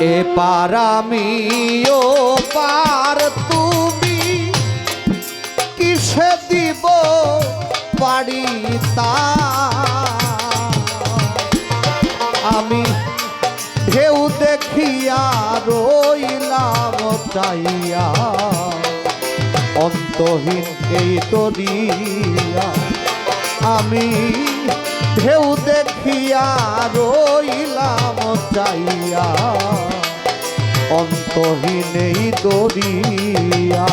এ পারামি ও পার তুমি, কিসে দিব পারি তা? আমি ঢেউ দেখিয়া রইলাম চাইয়া অন্তহীন এই তরিয়া। আমি ঢেউ দেখিয়া রইলাম চাইয়া অন্তহীন দরিয়া।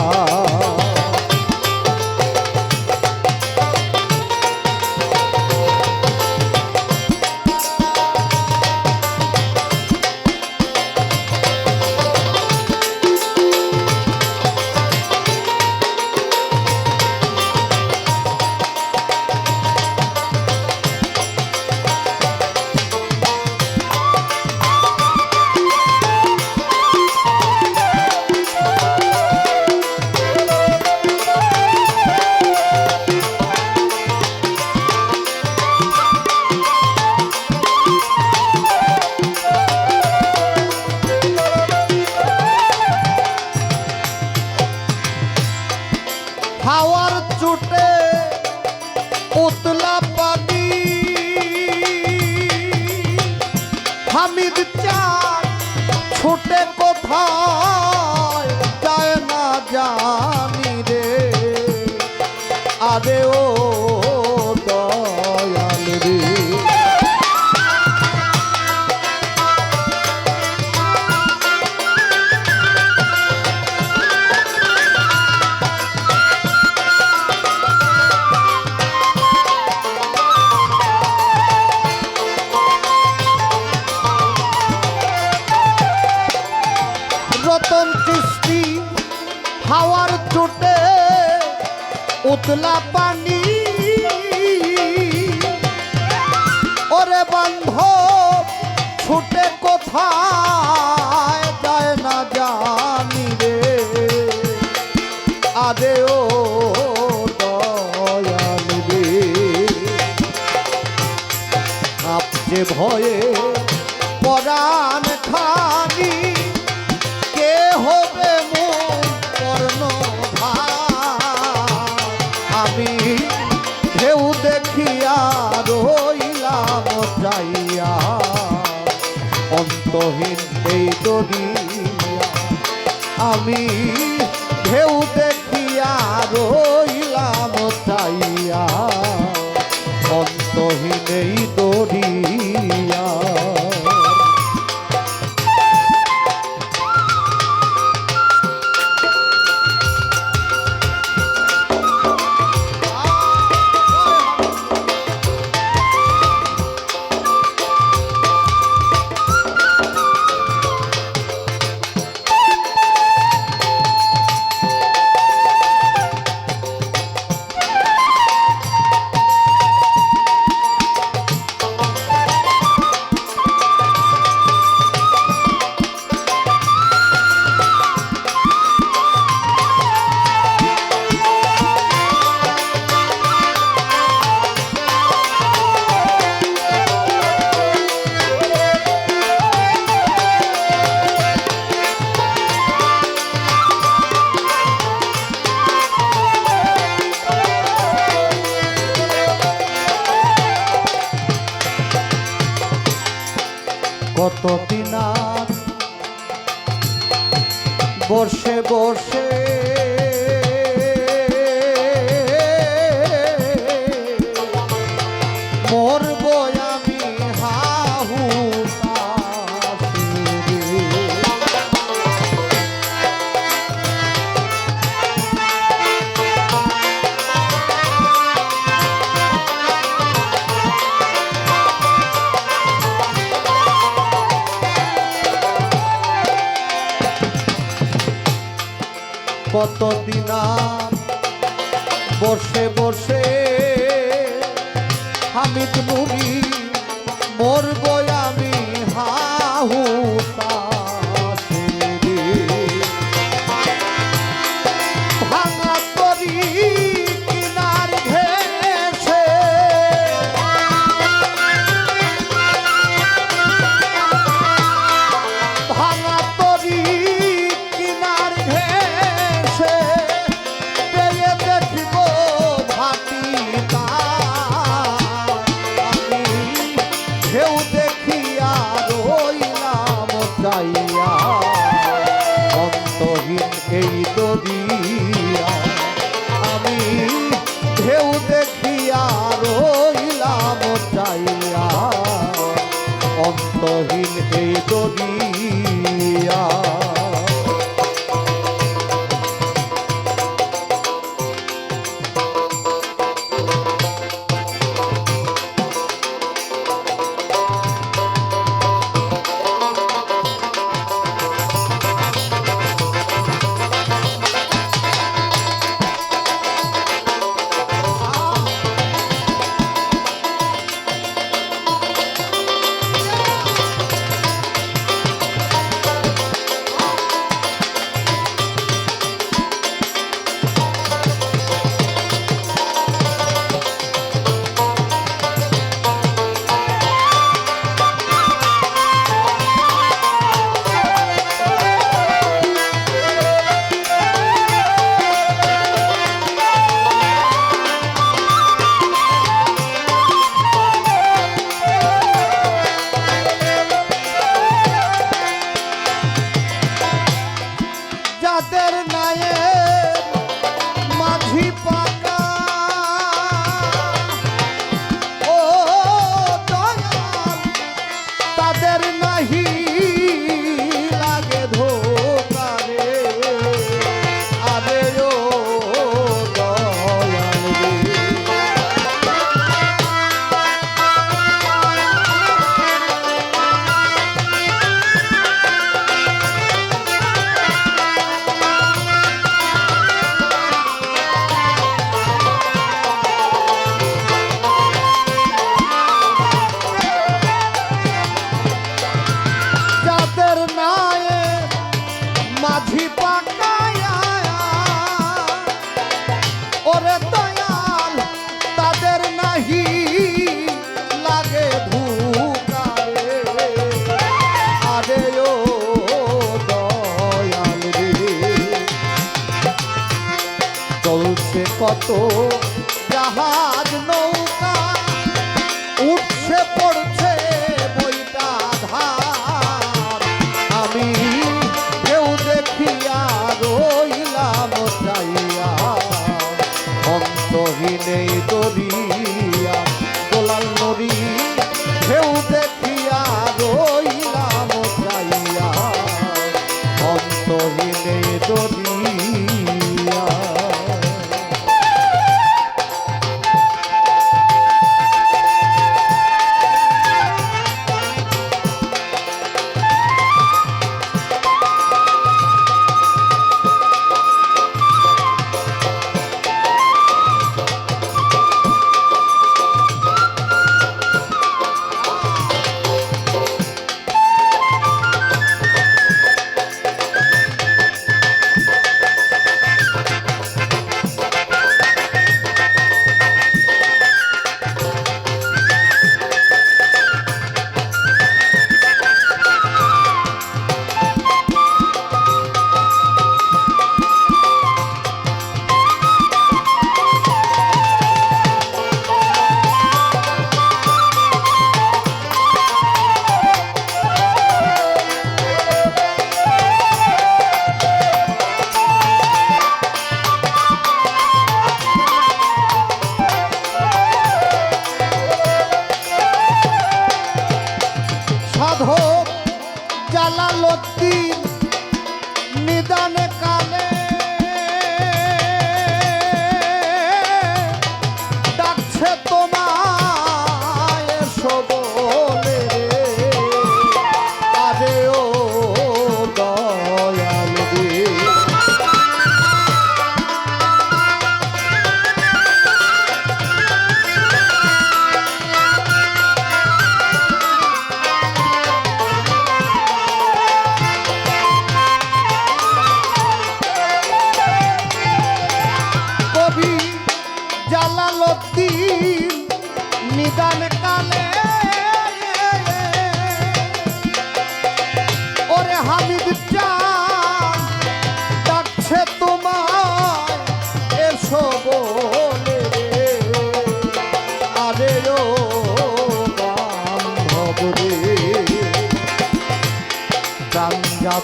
হামিদ অন্তহীন এই দরিয়া আমি কতদিন আর? বর্ষে বসে কতদিন দিন বসে বসে হামিদ মুড়ি মরবো আমি হাহু। চলছে কত জাহাজ নৌকা উঠছে পড়ছে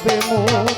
যাবে মুখ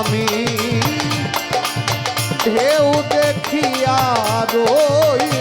আমি ঢেউ দেখিয়া রই